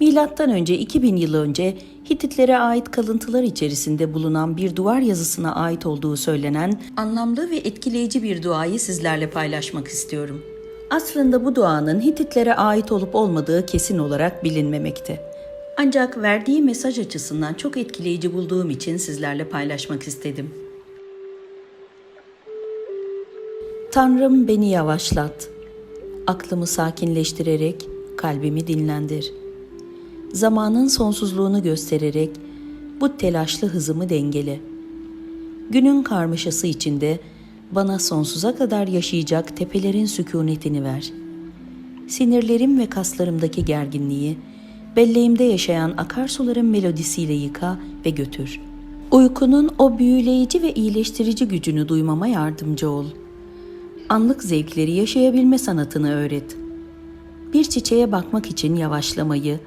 Milattan önce 2000 yıl önce Hititlere ait kalıntılar içerisinde bulunan bir duvar yazısına ait olduğu söylenen anlamlı ve etkileyici bir duayı sizlerle paylaşmak istiyorum. Aslında bu duanın Hititlere ait olup olmadığı kesin olarak bilinmemekte. Ancak verdiği mesaj açısından çok etkileyici bulduğum için sizlerle paylaşmak istedim. Tanrım beni yavaşlat. Aklımı sakinleştirerek kalbimi dinlendir. Zamanın sonsuzluğunu göstererek bu telaşlı hızımı dengele. Günün karmaşası içinde bana sonsuza kadar yaşayacak tepelerin sükunetini ver. Sinirlerim ve kaslarımdaki gerginliği, belleğimde yaşayan akarsuların melodisiyle yıka ve götür. Uykunun o büyüleyici ve iyileştirici gücünü duymama yardımcı ol. Anlık zevkleri yaşayabilme sanatını öğret. Bir çiçeğe bakmak için yavaşlamayı,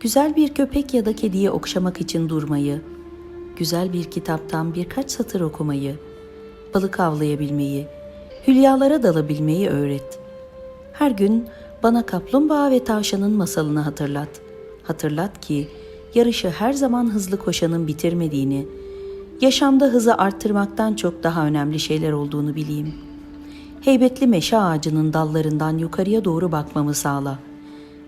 güzel bir köpek ya da kediye okşamak için durmayı, güzel bir kitaptan birkaç satır okumayı, balık avlayabilmeyi, hülyalara dalabilmeyi öğret. Her gün bana kaplumbağa ve tavşanın masalını hatırlat. Hatırlat ki yarışı her zaman hızlı koşanın bitirmediğini, yaşamda hızı arttırmaktan çok daha önemli şeyler olduğunu bileyim. Heybetli meşe ağacının dallarından yukarıya doğru bakmamı sağla.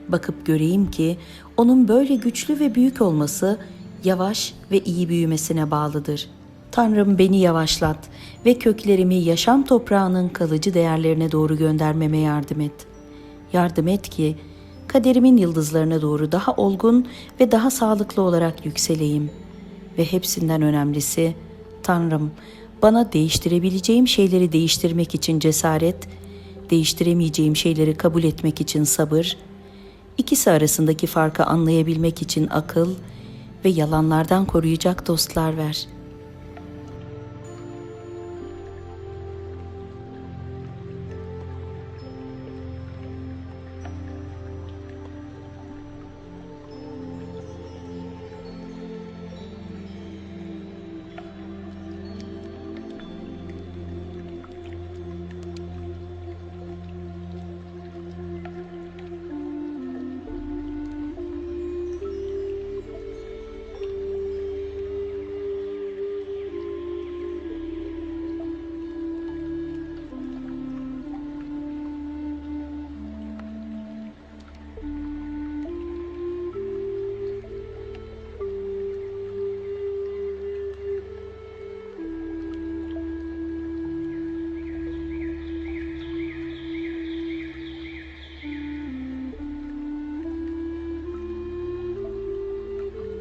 Bakıp göreyim ki onun böyle güçlü ve büyük olması yavaş ve iyi büyümesine bağlıdır. Tanrım beni yavaşlat ve köklerimi yaşam toprağının kalıcı değerlerine doğru göndermeme yardım et. Yardım et ki kaderimin yıldızlarına doğru daha olgun ve daha sağlıklı olarak yükseleyim. Ve hepsinden önemlisi Tanrım bana değiştirebileceğim şeyleri değiştirmek için cesaret, değiştiremeyeceğim şeyleri kabul etmek için sabır, ikisi arasındaki farkı anlayabilmek için akıl ve yalanlardan koruyacak dostlar ver.''